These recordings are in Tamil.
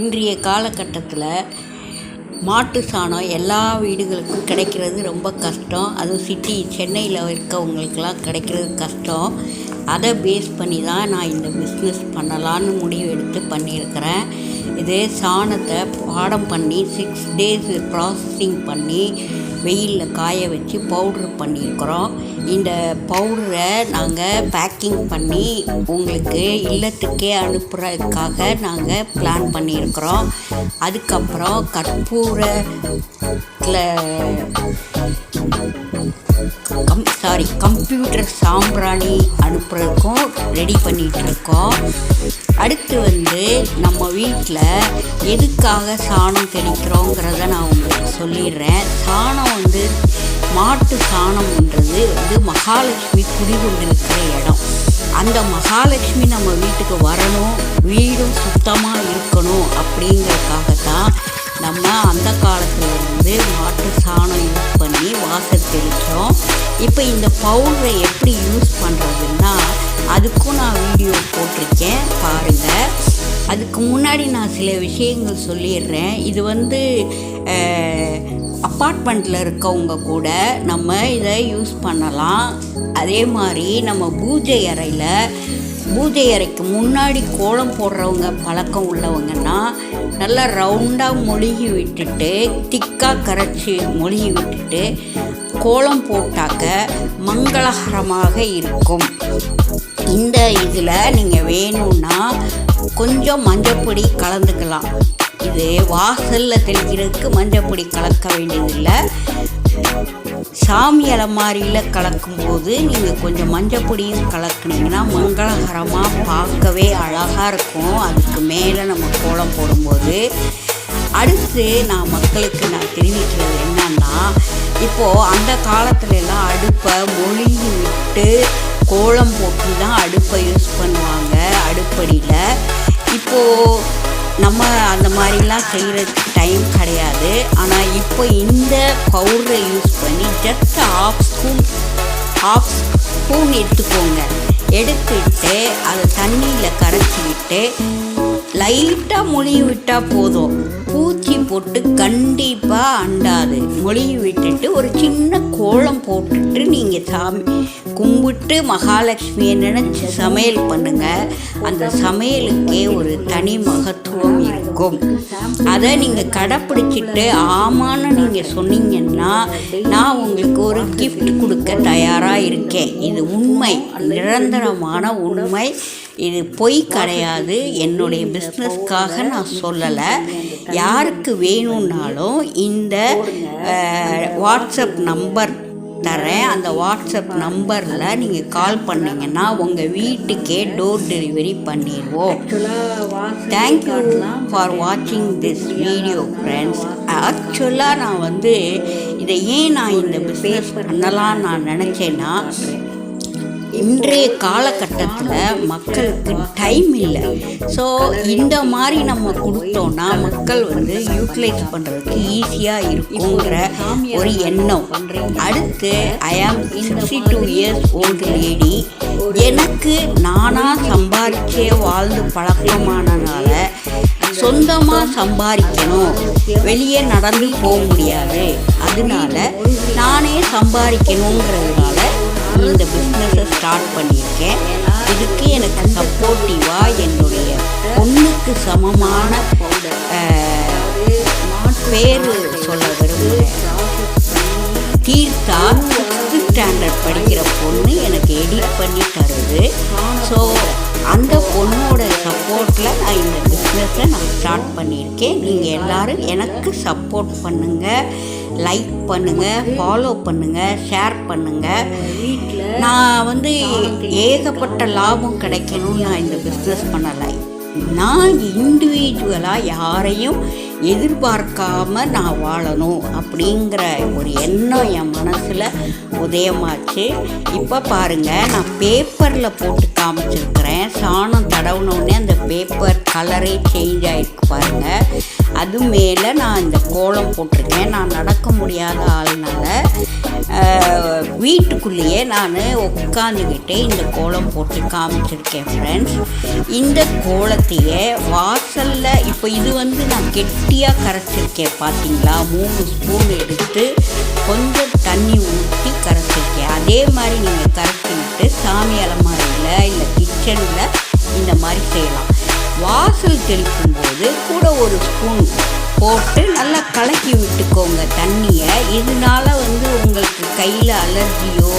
இன்றைய காலகட்டத்தில் மாட்டு சாணம் எல்லா வீடுகளுக்கும் கிடைக்கிறது ரொம்ப கஷ்டம். அதுவும் சிட்டி சென்னையில் இருக்கவங்களுக்கெல்லாம் கிடைக்கிறது கஷ்டம். அதை பேஸ் பண்ணி தான் நான் இந்த பிஸ்னஸ் பண்ணலான்னு முடிவு எடுத்து பண்ணியிருக்கிறேன். இது சாணத்தை பாடம் பண்ணி சிக்ஸ் டேஸ் ப்ராசஸிங் பண்ணி வெயிலில் காய வச்சு பவுட்ரு பண்ணியிருக்கிறோம். இந்த பவுடரை நாங்கள் பேக்கிங் பண்ணி உங்களுக்கு இல்லத்துக்கே அனுப்புறதுக்காக நாங்கள் பிளான் பண்ணியிருக்கிறோம். அதுக்கப்புறம் கற்பூரத்தில் கம் சாரி கம்ப்யூட்டர் சாம்பிராணி அனுப்புறதுக்கும் ரெடி பண்ணிகிட்டு இருக்கோம் அடுத்து வந்து நம்ம வீட்டில் எதுக்காக சாணம் தெளிக்கிறோங்கிறத நான் உங்களுக்கு சொல்லிடுறேன். சாணம் வந்து மாட்டு சாணம்ன்றது வந்து மகாலட்சுமி குடிகொண்டிருக்கிற இடம். அந்த மகாலட்சுமி நம்ம வீட்டுக்கு வரணும் வீடும் சுத்தமாக இருக்கணும் அப்படிங்கிற இப்போ இந்த பவுடரை எப்படி யூஸ் பண்ணுறதுன்னா அதுக்கும் நான் வீடியோ போட்டிருக்கேன் பாருங்கள் அதுக்கு முன்னாடி நான் சில விஷயங்கள் சொல்லிடுறேன். இது வந்து அப்பார்ட்மெண்ட்டில் இருக்கவங்க கூட நம்ம இதை யூஸ் பண்ணலாம். அதே மாதிரி நம்ம பூஜை அறையில் பூஜை அறைக்கு முன்னாடி கோலம் போடுறவங்க பழக்கம் உள்ளவங்கன்னா நல்லா ரவுண்டாக மொழுகி விட்டுட்டு திக்காக கரைச்சி மொழுகி விட்டுட்டு கோலம் போட்டாக்க மங்களகரமாக இருக்கும். இந்த இதில் நீங்கள் வேணும்னா கொஞ்சம் மஞ்சப்பொடி கலந்துக்கலாம். இது வாசலில் தெளிக்கிறதுக்கு மஞ்சப்பொடி கலக்க வேண்டியதில்லை. சாமி அலமாரியில் கலக்கும்போது நீங்கள் கொஞ்சம் மஞ்சப்பொடியும் கலக்குனீங்கன்னா மங்களகரமாக பார்க்கவே அழகாக இருக்கும். அதுக்கு மேலே நம்ம கோலம் போடும்போது. அடுத்து நான் மக்களுக்கு நான் தெரிவிக்கிறது என்னன்னா இப்போது அந்த காலத்துலலாம் அடுப்பை மொழிகி விட்டு கோலம் போட்டு தான் அடுப்பை யூஸ் பண்ணுவாங்க அடுப்படியில். இப்போது நம்ம அந்த மாதிரிலாம் செய்கிறதுக்கு டைம் கிடையாது. ஆனால் இப்போ இந்த பவுடரை யூஸ் பண்ணி just half spoon half spoon எடுத்துக்கோங்க. எடுத்துட்டு அதை தண்ணியில் கரைச்சி விட்டு லைட்டாக மொழிவி விட்டால் போதும். போட்டு கண்டிப்பாக அண்டாது. மொழியை விட்டுட்டு ஒரு சின்ன கோலம் போட்டுட்டு நீங்கள் சாமி கும்பிட்டு மகாலட்சுமியை நினச்சி சமையல் பண்ணுங்கள் அந்த சமையலுக்கே ஒரு தனி மகத்துவம் இருக்கும். அதை நீங்கள் கடைப்பிடிச்சிட்டு ஆமான்னு நீங்கள் சொன்னீங்கன்னா நான் உங்களுக்கு ஒரு கிஃப்ட் கொடுக்க தயாராக இருக்கேன். இது உண்மை. நிரந்தரமான உண்மை. இது பொய் கிடையாது. என்னுடைய பிஸ்னஸ்க்காக நான் சொல்லலை. யாருக்கு வேணும்னாலும் இந்த வாட்ஸ்அப் நம்பர் தரேன். அந்த வாட்ஸ்அப் நம்பரில் நீங்கள் கால் பண்ணிங்கன்னா உங்கள் வீட்டுக்கே டோர் டெலிவரி பண்ணிடுவோம். தேங்க்யூ ஃபார் வாட்சிங் திஸ் வீடியோ ஃப்ரெண்ட்ஸ் ஆக்சுவலாக நான் வந்து இதை ஏன் நான் இந்த பிஸ்னஸ் பண்ணலாம்னு நான் நினச்சேன்னா இன்றைய காலகட்டத்தில் மக்களுக்கு டைம் இல்லை. ஸோ இந்த மாதிரி நம்ம கொடுத்தோம்னா மக்கள் வந்து யூட்டிலைஸ் பண்ணுறதுக்கு ஈஸியாக இருக்குங்கிற ஒரு எண்ணம். அடுத்து I am sixty two years old lady எனக்கு நானாக சம்பாதிச்சே வாழ்ந்து பழக்கமானனால சொந்தமாக சம்பாதிக்கணும் வெளியே நடந்து போக முடியாது. அதனால நானே சம்பாதிக்கணுங்கிறதுனால இந்த பிஸ்னஸை ஸ்டார்ட் பண்ணியிருக்கேன். இதுக்கு எனக்கு சப்போர்ட்டிவாக என்னுடைய பொண்ணுக்கு சமமான பேர் சொல்ல விரும்புகிறேன். தீர்த்தா சிக்ஸ்த்து ஸ்டாண்டர்ட் படிக்கிற பொண்ணு எனக்கு எடிட் பண்ணி தருது. ஸோ அந்த பொண்ணோட சப்போர்ட்டில் நான் பிஸ்னஸை நான் ஸ்டார்ட் பண்ணியிருக்கேன். நீங்கள் எல்லோரும் எனக்கு சப்போர்ட் பண்ணுங்கள் லைக் பண்ணுங்கள் ஃபாலோ பண்ணுங்கள் ஷேர் பண்ணுங்கள் நான் வந்து ஏகப்பட்ட லாபம் கிடைக்கணும்னு நான் இந்த பிஸ்னஸ் பண்ணலை. நான் இண்டிவிஜுவலாக யாரையும் எதிர்பார்க்காம நான் வாழணும் அப்படிங்கிற ஒரு எண்ணம் என் மனசில் உதயமாச்சு. இப்போ பாருங்கள் நான் பேப்பரில் போட்டு காமிச்சிருக்கிறேன். சாணம் தடவுனோடனே அந்த பேப்பர் கலரே சேஞ்ச் ஆகிருக்கு பாருங்கள் அது மேலே நான் இந்த கோலம் போட்டிருக்கேன். நான் நடக்க முடியாத ஆள்னால வீட்டுக்குள்ளேயே நான் உட்காந்துக்கிட்டே இந்த கோலம் போட்டு காமிச்சிருக்கேன் ஃப்ரெண்ட்ஸ் இந்த கோலத்தையே வாசல் இப்போ இது வந்து நான் கெட்டியாக கரைச்சிருக்கேன் பார்த்தீங்களா மூணு ஸ்பூன் எடுத்து கொஞ்சம் தண்ணி ஊற்றி கரைச்சிருக்கேன். அதே மாதிரி நீங்கள் கரைச்சிக்கிட்டு சாமி அலமாரியில் இல்லை கிச்சனில் இந்த மாதிரி செய்யலாம். வாசல் தெளிக்கும் போது கூட ஒரு ஸ்பூன் போட்டு நல்லா கலக்கி விட்டுக்கோங்க தண்ணியை. இதனால் வந்து உங்களுக்கு கையில் அலர்ஜியோ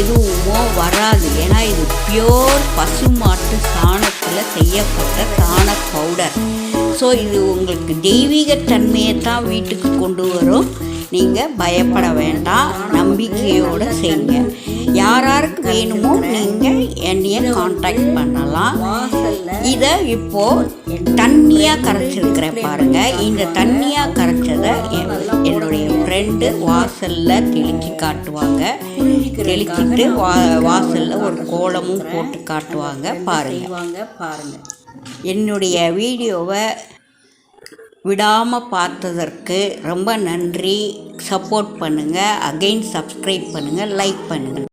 எதுவுமோ வராது. ஏன்னா இது பியோர் பசுமாட்டு சாணம் சாணத்தில் செய்யப்பட்ட சாண பவுடர். ஸோ இது உங்களுக்கு தெய்வீக தன்மையை தான் வீட்டுக்கு கொண்டு வரும். நீங்கள் பயப்பட வேண்டாம். நம்பிக்கையோடு செய்யுங்க. யார் யாருக்கு வேணுமோ நீங்கள் என்னைய காண்டாக்ட் பண்ணலாம். இதை இப்போது தண்ணியாக கரைச்சிருக்கிறேன் பாருங்கள் இந்த தண்ணியாக கரைச்சதை ரெண்டு வாசலில் தெளிச்சு காட்டுவாங்க. தெளிச்சிட்டு வா வாசலில் ஒரு கோலமும் போட்டு காட்டுவாங்க. பாருங்கள் பாருங்கள் என்னுடைய வீடியோவை விடாமல் பார்த்ததற்கு ரொம்ப நன்றி. சப்போர்ட் பண்ணுங்கள் அகைன் சப்ஸ்கிரைப் பண்ணுங்கள் லைக் பண்ணுங்கள்